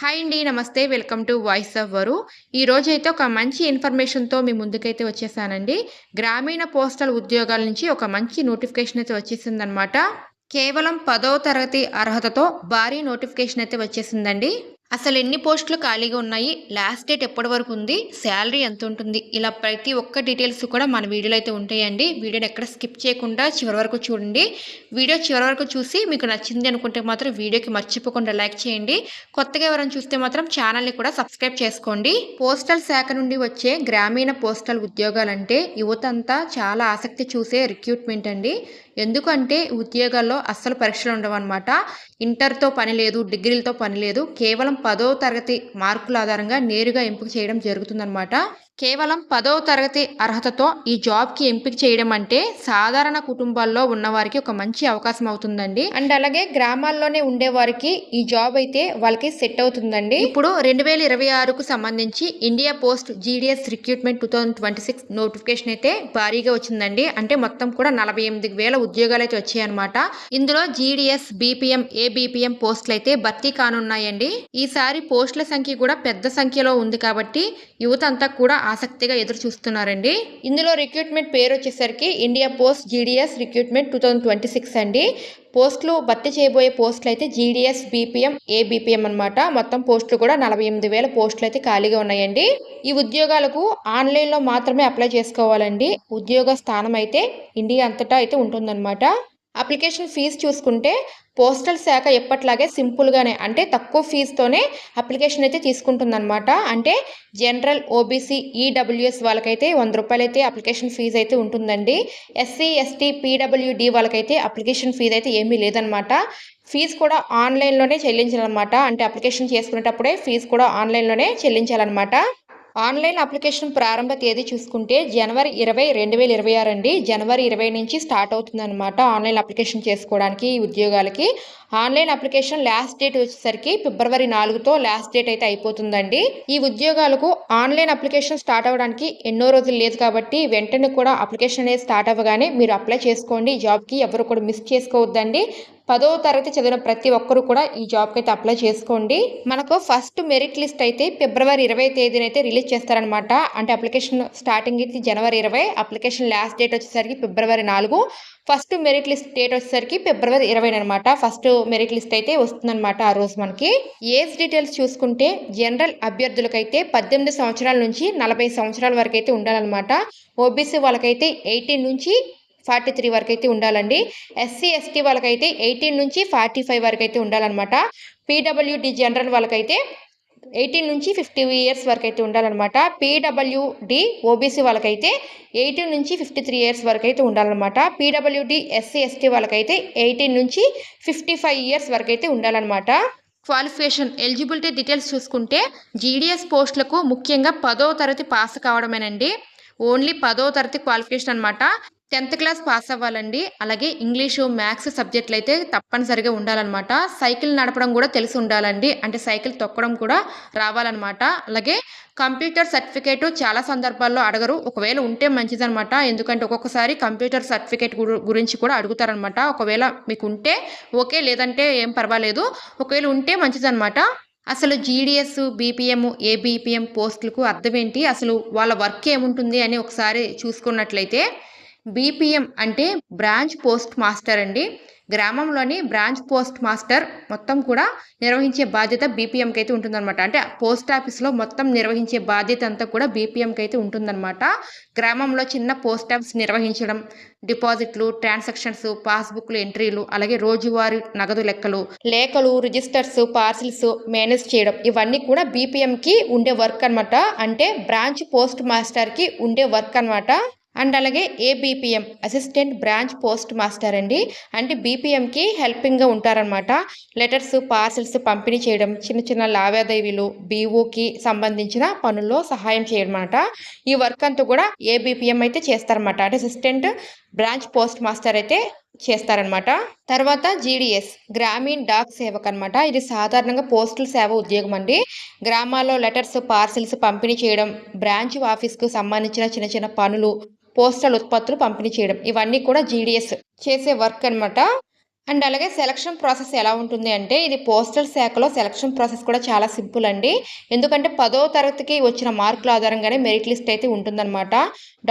Hi అండి నమస్తే. Welcome to voice of వరు ఈరోజు అయితే ఒక మంచి ఇన్ఫర్మేషన్తో మీ ముందుకైతే వచ్చేసానండి. గ్రామీణ పోస్టల్ ఉద్యోగాల నుంచి ఒక మంచి నోటిఫికేషన్ అయితే వచ్చేసిందనమాట కేవలం పదవ తరగతి అర్హతతో భారీ నోటిఫికేషన్ అయితే వచ్చేసిందండి. అసలు ఎన్ని పోస్టులు ఖాళీగా ఉన్నాయి? లాస్ట్ డేట్ ఎప్పటి వరకు ఉంది? శాలరీ ఎంత ఉంటుంది? ఇలా ప్రతి ఒక్క డీటెయిల్స్ కూడా మన వీడియోలో అయితే ఉంటాయండి. వీడియోని ఎక్కడ స్కిప్ చేయకుండా చివరి వరకు చూడండి. వీడియో చివరి వరకు చూసి మీకు నచ్చింది అనుకుంటే మాత్రం వీడియోకి మర్చిపోకుండా లైక్ చేయండి. కొత్తగా ఎవరైనా చూస్తే మాత్రం ఛానల్ని కూడా సబ్స్క్రైబ్ చేసుకోండి. పోస్టల్ శాఖ నుండి వచ్చే గ్రామీణ పోస్టల్ ఉద్యోగాలంటే యువత అంతా చాలా ఆసక్తి చూసే రిక్రూట్మెంట్ అండి. ఎందుకంటే ఉద్యోగాల్లో అస్సలు పరీక్షలు ఉండవు అనమాట ఇంటర్తో పని లేదు డిగ్రీలతో పని లేదు. కేవలం పదో తరగతి మార్కుల ఆధారంగా నేరుగా ఎంపిక చేయడం జరుగుతుందన్నమాట. కేవలం పదో తరగతి అర్హతతో ఈ జాబ్కి ఎంపిక చేయడం అంటే సాధారణ కుటుంబాల్లో ఉన్నవారికి ఒక మంచి అవకాశం అవుతుందండి. అండ్ అలాగే గ్రామాల్లోనే ఉండేవారికి ఈ జాబ్ అయితే వాళ్ళకి సెట్ అవుతుందండి. ఇప్పుడు రెండు వేల ఇరవై ఆరుకు సంబంధించి India post G D S recruitment two thousand twenty six notification అయితే భారీగా వచ్చిందండి. అంటే మొత్తం కూడా నలభై ఎనిమిది వేల ఉద్యోగాలు అయితే వచ్చాయన్నమాట. ఇందులో జీడిఎస్ బీపీఎం ఏబిపిఎం పోస్టులు అయితే భర్తీ కానున్నాయండి. ఈసారి పోస్టుల సంఖ్య కూడా పెద్ద సంఖ్యలో ఉంది కాబట్టి యువత అంతా కూడా ఆసక్తిగా ఎదురు చూస్తున్నారండి. ఇందులో రిక్రూట్మెంట్ పేరు వచ్చేసరికి India post G D S recruitment two thousand twenty six అండి. పోస్టులు భర్తీ చేయబోయే పోస్టులు అయితే జీడిఎస్ బీపీఎం ఏబీపీఎం అనమాట మొత్తం పోస్టులు కూడా నలభై ఎనిమిది వేల పోస్టులు అయితే ఖాళీగా ఉన్నాయండి. ఈ ఉద్యోగాలకు ఆన్లైన్లో మాత్రమే అప్లై చేసుకోవాలండి. ఉద్యోగ స్థానం అయితే ఇండియా అంతటా అయితే ఉంటుందన్నమాట. అప్లికేషన్ ఫీజు చూసుకుంటే పోస్టల్ శాఖ ఎప్పట్లాగే సింపుల్గానే అంటే తక్కువ ఫీజుతోనే అప్లికేషన్ అయితే తీసుకుంటుందన్నమాట. అంటే జనరల్ ఓబీసీ ఈడబ్ల్యూఎస్ వాళ్ళకైతే వంద రూపాయలు అయితే అప్లికేషన్ ఫీజు అయితే ఉంటుందండి. S C S T P W D వాళ్ళకైతే అప్లికేషన్ ఫీజు అయితే ఏమీ లేదనమాట ఫీజు కూడా ఆన్లైన్లోనే చెల్లించాలన్నమాట. అంటే అప్లికేషన్ చేసుకునేటప్పుడే ఫీజు కూడా ఆన్లైన్లోనే చెల్లించాలన్నమాట. ఆన్లైన్ అప్లికేషన్ ప్రారంభ తేదీ చూసుకుంటే జనవరి ఇరవై రెండు వేల ఇరవై ఆరు అండి. జనవరి ఇరవై నుంచి స్టార్ట్ అవుతుందన్నమాట ఆన్లైన్ అప్లికేషన్ చేసుకోవడానికి ఈ ఉద్యోగాలకి. ఆన్లైన్ అప్లికేషన్ లాస్ట్ డేట్ వచ్చేసరికి ఫిబ్రవరి నాలుగుతో లాస్ట్ డేట్ అయితే అయిపోతుందండి. ఈ ఉద్యోగాలకు ఆన్లైన్ అప్లికేషన్ స్టార్ట్ అవ్వడానికి ఎన్నో రోజులు లేదు కాబట్టి వెంటనే కూడా అప్లికేషన్ అనేది స్టార్ట్ అవ్వగానే మీరు అప్లై చేసుకోండి. జాబ్కి ఎవరు కూడా మిస్ చేసుకోవద్దండి. పదో తరగతి చదివిన ప్రతి ఒక్కరు కూడా ఈ జాబ్కి అయితే అప్లై చేసుకోండి. మనకు ఫస్ట్ మెరిట్ లిస్ట్ అయితే ఫిబ్రవరి ఇరవై తేదీన అయితే రిలీజ్ చేస్తారనమాట అంటే అప్లికేషన్ స్టార్టింగ్ అయితే జనవరి ఇరవై అప్లికేషన్ లాస్ట్ డేట్ వచ్చేసరికి ఫిబ్రవరి నాలుగు ఫస్ట్ మెరిట్ లిస్ట్ డేట్ వచ్చేసరికి ఫిబ్రవరి ఇరవై అనమాట ఫస్ట్ మెరిట్ లిస్ట్ అయితే వస్తుందన్నమాట ఆ రోజు మనకి. ఏజ్ డీటెయిల్స్ చూసుకుంటే జనరల్ అభ్యర్థులకైతే పద్దెనిమిది సంవత్సరాల నుంచి నలభై సంవత్సరాల వరకు అయితే ఉండాలన్నమాట. ఓబీసీ వాళ్ళకైతే ఎయిటీన్ నుంచి ఫార్టీ త్రీ వరకు అయితే ఉండాలండి. ఎస్సీ ఎస్టీ వాళ్ళకైతే ఎయిటీన్ నుంచి ఫార్టీ ఫైవ్ వరకు అయితే ఉండాలన్నమాట. పీడబ్ల్యూడి జనరల్ వాళ్ళకైతే ఎయిటీన్ నుంచి ఫిఫ్టీ ఇయర్స్ వరకు అయితే ఉండాలన్నమాట. P W D O B C వాళ్ళకైతే ఎయిటీన్ నుంచి ఫిఫ్టీ త్రీ ఇయర్స్ వరకు అయితే ఉండాలన్నమాట. P W D S C S T వాళ్ళకైతే ఎయిటీన్ నుంచి ఫిఫ్టీ ఫైవ్ ఇయర్స్ వరకు అయితే ఉండాలన్నమాట. క్వాలిఫికేషన్ ఎలిజిబిలిటీ డీటెయిల్స్ చూసుకుంటే జీడిఎస్ పోస్టులకు ముఖ్యంగా పదో తరగతి పాస్ కావడమేనండి. ఓన్లీ పదో తరగతి క్వాలిఫికేషన్ అనమాట టెన్త్ క్లాస్ పాస్ అవ్వాలండి. అలాగే ఇంగ్లీషు మ్యాథ్స్ సబ్జెక్టులు అయితే తప్పనిసరిగా ఉండాలన్నమాట. సైకిల్ నడపడం కూడా తెలిసి ఉండాలండి. అంటే సైకిల్ తొక్కడం కూడా రావాలన్నమాట. అలాగే కంప్యూటర్ సర్టిఫికేట్ చాలా సందర్భాల్లో అడగరు. ఒకవేళ ఉంటే మంచిదనమాట ఎందుకంటే ఒక్కొక్కసారి కంప్యూటర్ సర్టిఫికేట్ గురించి కూడా అడుగుతారనమాట ఒకవేళ మీకు ఉంటే ఓకే లేదంటే ఏం పర్వాలేదు. ఒకవేళ ఉంటే మంచిదనమాట అసలు జీడిఎస్ బీపీఎం ఏబీపీఎం పోస్టులకు అర్థం ఏంటి? అసలు వాళ్ళ వర్క్ ఏముంటుంది అని ఒకసారి చూసుకున్నట్లయితే బీపీఎం అంటే బ్రాంచ్ పోస్ట్ మాస్టర్ అండి. గ్రామంలోని బ్రాంచ్ పోస్ట్ మాస్టర్ మొత్తం కూడా నిర్వహించే బాధ్యత బీపీఎంకి అయితే ఉంటుందన్నమాట. అంటే పోస్ట్ ఆఫీస్లో మొత్తం నిర్వహించే బాధ్యత అంతా కూడా బీపీఎంకి అయితే ఉంటుందన్నమాట. గ్రామంలో చిన్న పోస్ట్ ఆఫీస్ నిర్వహించడం డిపాజిట్లు ట్రాన్సాక్షన్స్ పాస్బుక్లు ఎంట్రీలు అలాగే రోజువారీ నగదు లెక్కలు లేఖలు రిజిస్టర్స్ పార్సిల్స్ మేనేజ్ చేయడం ఇవన్నీ కూడా బీపీఎంకి ఉండే వర్క్ అనమాట అంటే బ్రాంచ్ పోస్ట్ మాస్టర్కి ఉండే వర్క్ అనమాట అండ్ అలాగే A B P M assistant branch post master అండి. అంటే బీపీఎంకి హెల్పింగ్గా ఉంటారనమాట లెటర్స్ పార్సిల్స్ పంపిణీ చేయడం చిన్న చిన్న లావాదేవీలు బీఓకి సంబంధించిన పనుల్లో సహాయం చేయడం ఈ వర్క్ అంతా కూడా ఏబిపిఎం అయితే చేస్తారనమాట అంటే అసిస్టెంట్ బ్రాంచ్ పోస్ట్ మాస్టర్ అయితే చేస్తారనమాట తర్వాత జీడిఎస్ గ్రామీణ డాక్ సేవక్ అనమాట ఇది సాధారణంగా పోస్టల్ సేవ ఉద్యోగం అండి. గ్రామాల్లో లెటర్స్ పార్సిల్స్ పంపిణీ చేయడం బ్రాంచ్ ఆఫీస్కు సంబంధించిన చిన్న చిన్న పనులు పోస్టల్ ఉత్పత్తులు పంపిణీ చేయడం ఇవన్నీ కూడా జీడిఎస్ చేసే వర్క్ అనమాట అండ్ అలాగే సెలక్షన్ ప్రాసెస్ ఎలా ఉంటుంది అంటే ఇది పోస్టల్ శాఖలో సెలక్షన్ ప్రాసెస్ కూడా చాలా సింపుల్ అండి. ఎందుకంటే పదో తరగతికి వచ్చిన మార్కుల ఆధారంగానే మెరిట్ లిస్ట్ అయితే ఉంటుందన్నమాట.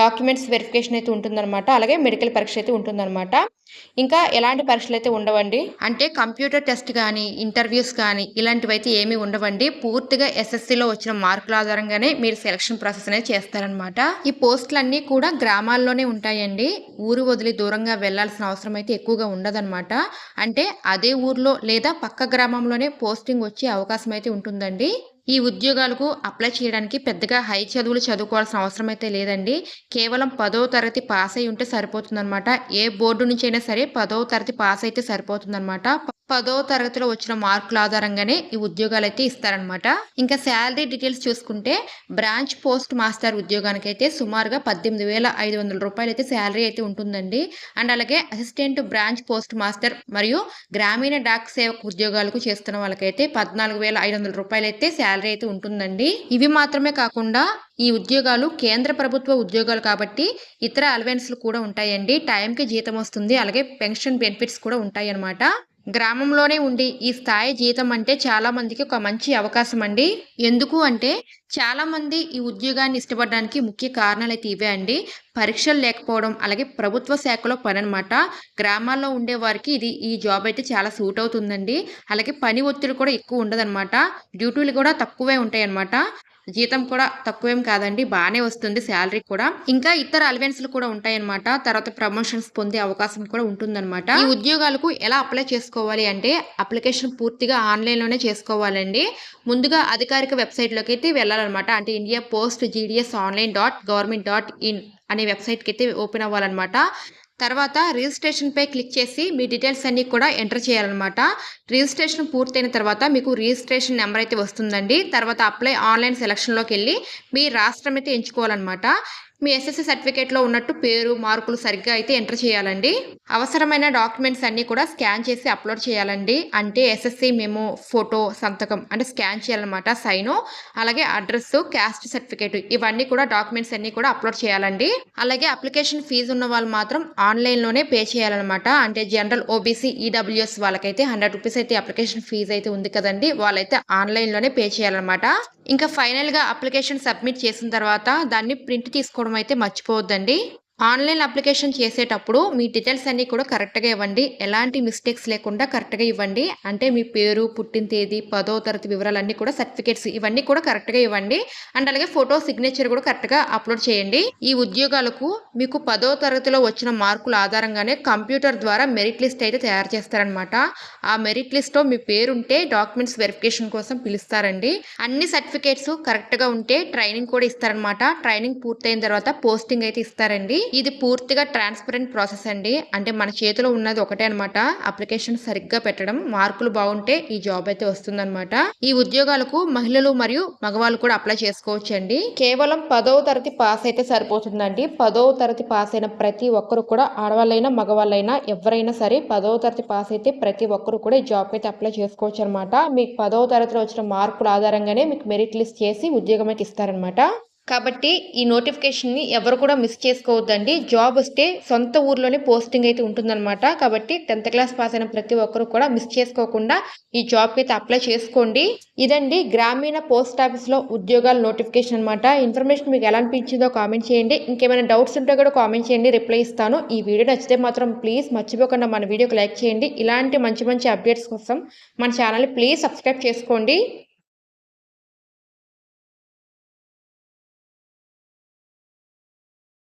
డాక్యుమెంట్స్ వెరిఫికేషన్ అయితే ఉంటుందన్నమాట. అలాగే మెడికల్ పరీక్ష అయితే ఉంటుందన్నమాట. ఇంకా ఎలాంటి పరీక్షలు అయితే ఉండవండి? అంటే కంప్యూటర్ టెస్ట్ కానీ ఇంటర్వ్యూస్ కానీ ఇలాంటివి అయితే ఏమీ ఉండవండి. పూర్తిగా ఎస్ఎస్సిలో వచ్చిన మార్కుల ఆధారంగానే మీరు సెలక్షన్ ప్రాసెస్ అనేది చేస్తారనమాట ఈ పోస్టులన్నీ కూడా గ్రామాల్లోనే ఉంటాయండి. ఊరు వదిలి దూరంగా వెళ్ళాల్సిన అవసరం అయితే ఎక్కువగా ఉండదన్నమాట. అంటే అదే ఊర్లో లేదా పక్క గ్రామంలోనే పోస్టింగ్ వచ్చే అవకాశం అయితే ఉంటుందండి. ఈ ఉద్యోగాలకు అప్లై చేయడానికి పెద్దగా హై చదువులు చదువుకోవాల్సిన అవసరం అయితే లేదండి. కేవలం పదో తరగతి పాస్ అయి ఉంటే సరిపోతుందన్నమాట. ఏ బోర్డు నుంచి అయినా సరే పదో తరగతి పాస్ అయితే సరిపోతుందన్నమాట. పదో తరగతిలో వచ్చిన మార్కుల ఆధారంగానే ఈ ఉద్యోగాలు అయితే ఇస్తారనమాట ఇంకా శాలరీ డీటెయిల్స్ చూసుకుంటే బ్రాంచ్ పోస్ట్ మాస్టర్ ఉద్యోగానికి అయితే సుమారుగా పద్దెనిమిది వేల ఐదు వందల రూపాయలు అయితే శాలరీ అయితే ఉంటుందండి. అండ్ అలాగే అసిస్టెంట్ బ్రాంచ్ పోస్ట్ మాస్టర్ మరియు గ్రామీణ డాక్ సేవకు ఉద్యోగాలకు చేస్తున్న వాళ్ళకైతే పద్నాలుగు వేల ఐదు వందల రూపాయలు అయితే శాలరీ అయితే ఉంటుందండి. ఇవి మాత్రమే కాకుండా ఈ ఉద్యోగాలు కేంద్ర ప్రభుత్వ ఉద్యోగాలు కాబట్టి ఇతర అలవెన్స్లు కూడా ఉంటాయండి. టైంకి జీతం వస్తుంది. అలాగే పెన్షన్ బెనిఫిట్స్ కూడా ఉంటాయి అన్నమాట గ్రామంలోనే ఉండి ఈ స్థాయి జీతం అంటే చాలా మందికి ఒక మంచి అవకాశం అండి. ఎందుకు అంటే చాలా మంది ఈ ఉద్యోగాన్ని ఇష్టపడడానికి ముఖ్య కారణాలు అయితే ఇవే అండి. పరీక్షలు లేకపోవడం అలాగే ప్రభుత్వ శాఖలో పని అనమాట గ్రామాల్లో ఉండే వారికి ఇది ఈ జాబ్ అయితే చాలా సూట్ అవుతుందండి. అలాగే పని ఒత్తిడి కూడా ఎక్కువ ఉండదన్నమాట. డ్యూటీలు కూడా తక్కువే ఉంటాయి అన్నమాట జీతం కూడా తక్కువేం కాదండి బాగానే వస్తుంది శాలరీ కూడా. ఇంకా ఇతర అలవెన్స్లు కూడా ఉంటాయన్నమాట. తర్వాత ప్రమోషన్స్ పొందే అవకాశం కూడా ఉంటుందన్నమాట. ఈ ఉద్యోగాలకు ఎలా అప్లై చేసుకోవాలి అంటే అప్లికేషన్ పూర్తిగా ఆన్లైన్లోనే చేసుకోవాలండి. ముందుగా అధికారిక వెబ్సైట్లోకి అయితే వెళ్ళాలన్నమాట. అంటే India post G D S online dot government dot in. అనే వెబ్సైట్కి అయితే ఓపెన్ అవ్వాలన్నమాట. తర్వాత రిజిస్ట్రేషన్పై క్లిక్ చేసి మీ డీటెయిల్స్ అన్నీ కూడా ఎంటర్ చేయాలన్నమాట. రిజిస్ట్రేషన్ పూర్తయిన తర్వాత మీకు రిజిస్ట్రేషన్ నెంబర్ అయితే వస్తుందండి. తర్వాత అప్లై ఆన్లైన్ సెలక్షన్లోకి వెళ్ళి మీ రాష్ట్రం అయితే ఎంచుకోవాలన్నమాట. మీ ఎస్ఎస్సి సర్టిఫికేట్లో ఉన్నట్టు పేరు మార్కులు సరిగ్గా అయితే ఎంటర్ చేయాలండి. అవసరమైన డాక్యుమెంట్స్ అన్నీ కూడా స్కాన్ చేసి అప్లోడ్ చేయాలండి. అంటే ఎస్ఎస్సి మేము ఫోటో సంతకం అంటే స్కాన్ చేయాలన్నమాట సైను. అలాగే అడ్రస్ క్యాస్ట్ సర్టిఫికేట్ ఇవన్నీ కూడా డాక్యుమెంట్స్ అన్నీ కూడా అప్లోడ్ చేయాలండి. అలాగే అప్లికేషన్ ఫీజు ఉన్న వాళ్ళు మాత్రం ఆన్లైన్లోనే పే చేయాలన్నమాట. అంటే general O B C E W S వాళ్ళకైతే హండ్రెడ్ రూపీస్ అయితే అప్లికేషన్ ఫీజు అయితే ఉంది కదండి. వాళ్ళైతే ఆన్లైన్లోనే పే చేయాలన్నమాట. ఇంకా ఫైనల్గా అప్లికేషన్ సబ్మిట్ చేసిన తర్వాత దాన్ని ప్రింట్ తీసుకోవడం అయితే మర్చిపోవద్దండి. ఆన్లైన్ అప్లికేషన్ చేసేటప్పుడు మీ డీటెయిల్స్ అన్నీ కూడా కరెక్ట్గా ఇవ్వండి. ఎలాంటి మిస్టేక్స్ లేకుండా కరెక్ట్గా ఇవ్వండి. అంటే మీ పేరు పుట్టిన తేదీ పదో తరగతి వివరాలన్నీ కూడా సర్టిఫికేట్స్ ఇవన్నీ కూడా కరెక్ట్గా ఇవ్వండి. అండ్ అలాగే ఫోటో సిగ్నేచర్ కూడా కరెక్ట్గా అప్లోడ్ చేయండి. ఈ ఉద్యోగాలకు మీకు పదో తరగతిలో వచ్చిన మార్కుల ఆధారంగానే కంప్యూటర్ ద్వారా మెరిట్ లిస్ట్ అయితే తయారు చేస్తారనమాట ఆ మెరిట్ లిస్ట్లో మీ పేరు ఉంటే డాక్యుమెంట్స్ వెరిఫికేషన్ కోసం పిలుస్తారండి. అన్ని సర్టిఫికేట్స్ కరెక్ట్గా ఉంటే ట్రైనింగ్ కూడా ఇస్తారనమాట ట్రైనింగ్ పూర్తయిన తర్వాత పోస్టింగ్ అయితే ఇస్తారండి. ఇది పూర్తిగా ట్రాన్స్పరెంట్ ప్రాసెస్ అండి. అంటే మన చేతిలో ఉన్నది ఒకటే అనమాట అప్లికేషన్ సరిగ్గా పెట్టడం మార్కులు బాగుంటే ఈ జాబ్ అయితే వస్తుందన్నమాట. ఈ ఉద్యోగాలకు మహిళలు మరియు మగవాళ్ళు కూడా అప్లై చేసుకోవచ్చు అండి కేవలం పదవ తరగతి పాస్ అయితే సరిపోతుందండి. పదవ తరగతి పాస్ అయిన ప్రతి ఒక్కరు కూడా ఆడవాళ్ళైనా మగవాళ్ళైనా ఎవరైనా సరే పదవ తరగతి పాస్ అయితే ప్రతి ఒక్కరు కూడా ఈ జాబ్ అయితే అప్లై చేసుకోవచ్చు అనమాట మీకు పదవ తరగతిలో వచ్చిన మార్కుల ఆధారంగానే మీకు మెరిట్ లిస్ట్ చేసి ఉద్యోగం అయితే ఇస్తారనమాట కాబట్టి ఈ నోటిఫికేషన్ని ఎవరు కూడా మిస్ చేసుకోవద్దండి. జాబ్ వస్తే సొంత ఊర్లోనే పోస్టింగ్ అయితే ఉంటుందన్నమాట. కాబట్టి టెన్త్ క్లాస్ పాస్ అయిన ప్రతి ఒక్కరు కూడా మిస్ చేసుకోకుండా ఈ జాబ్కి అయితే అప్లై చేసుకోండి. ఇదండి గ్రామీణ పోస్ట్ ఆఫీస్లో ఉద్యోగాల నోటిఫికేషన్ అనమాట ఇన్ఫర్మేషన్ మీకు ఎలా అనిపించిందో కామెంట్ చేయండి. ఇంకేమైనా డౌట్స్ ఉంటే కూడా కామెంట్ చేయండి రిప్లై ఇస్తాను. ఈ వీడియో నచ్చితే మాత్రం ప్లీజ్ మర్చిపోకుండా మన వీడియోకి లైక్ చేయండి. ఇలాంటి మంచి మంచి అప్డేట్స్ కోసం మన ఛానల్ని ప్లీజ్ సబ్స్క్రైబ్ చేసుకోండి.